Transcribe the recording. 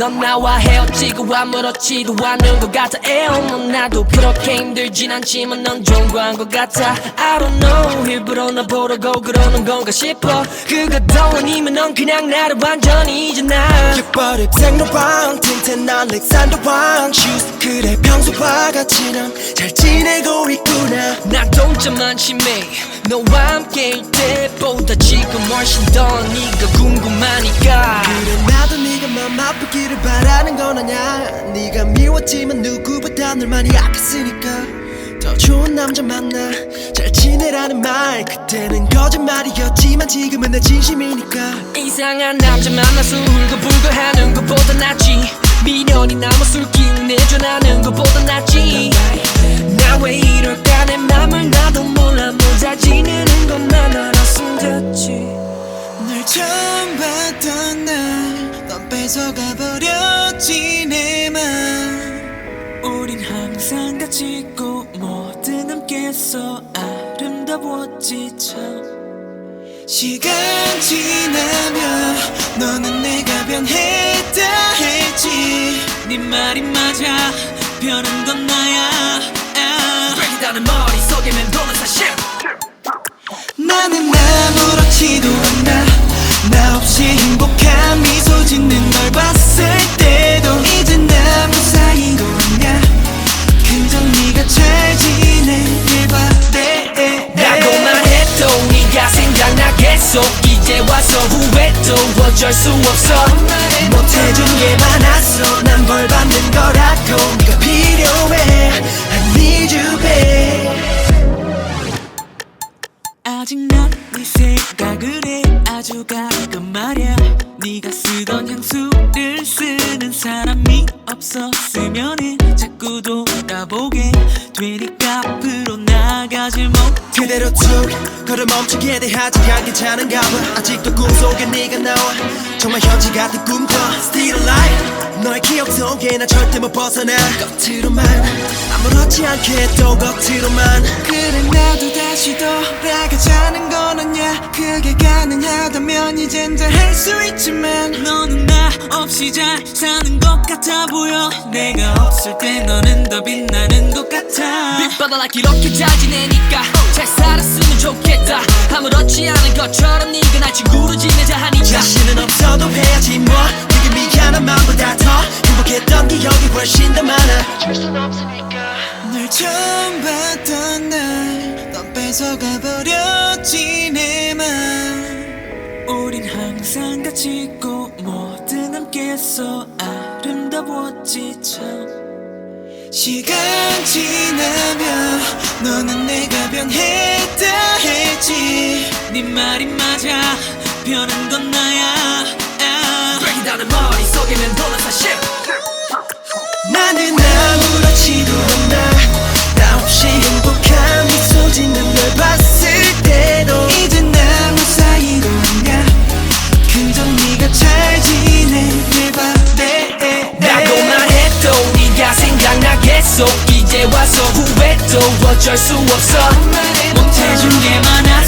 넌 나와 헤어지고 아무렇지도 않은 것 같아. 에어 넌 나도 그렇게 힘들진 않지만 넌 좋은 것 같아. I don't know 일부러 나 보려고 그러는 건가 싶어. 그것도 아니면 넌 그냥 나를 완전히 잊었나 깃발의 생로 왕 튼튼한 렉산더 왕 슈즈 그래 평소와 같이 넌잘 지내고 있구나. 난 동점만 심해. 너와 함께일 때보다 지금 훨씬 더 네가 궁금하니까. 그래 나도 네가 맘 아프기 를 바라는 건 아냐 네가 미웠지만 누구보다 널 많이 아꼈으니까. 더 좋은 남자 만나. 잘 지내라는 말. 그때는 거짓말이었지만 지금은 내 진심이니까. 이상한 남자 만나서 울고불고 하는 것보다 낫지. 미련이 남아 술기 함께했어 아름다웠지 참. 시간 지나면 너는 내가 변했다 했지. 네 말이 맞아 변한 건 나야. 아. break이다는 머릿속에 맴도는 사실. 나는 아무렇 이제 와서 후회도 어쩔 수 없어. 못해준 게 많았어 난 벌 받는 거라고. 네가 필요해. I need you babe. 아직 난 네 생각을 해. 아주 가끔 말야. 네가 쓰던 향수를 쓰는 사람이 없었으면 해 자꾸 돌아보게. 되니까 앞으로 나가질 못해 그대로 툭 걸음 멈추게 돼 하지 않 괜찮은가 봐. 아직도 꿈속에 네가 나와. 정말 현실 같은 꿈꿔. Still alive. 너의 기억 속에 나 절대 못 벗어나. 겉으로만 아무렇지 않게 또 겉으로만. 그래 나도 다시 돌아가자는 건 아냐? 그게 가능하다면 이젠 다 할 수 있지만 없이 잘 사는 것 같아 보여. 내가 없을 때 너는 더 빛나는 것 같아. 빛바다 이렇게 잘 지내니까 잘 살았으면 좋겠다. 아무렇지 않은 것처럼 네가 날 친구로 지내자 하니까. 자신은 없어도 해야지 뭐. 그게 미안한 마음보다 더 행복했던 기억이 훨씬 더 많아. 널 처음 봤던 날넌 뺏어가 버렸지 내맘. 우린 항상 같이 있고 함께했어. 아름다웠지 참. 시간 지나면 너는 내가 변했다 했지. 네 말이 맞아. 변한 건 나야. 아. break이다는 머릿속에 맴도는 사실 나는 이제 와서 후회도 어쩔 수 없어. 못해준 게 많아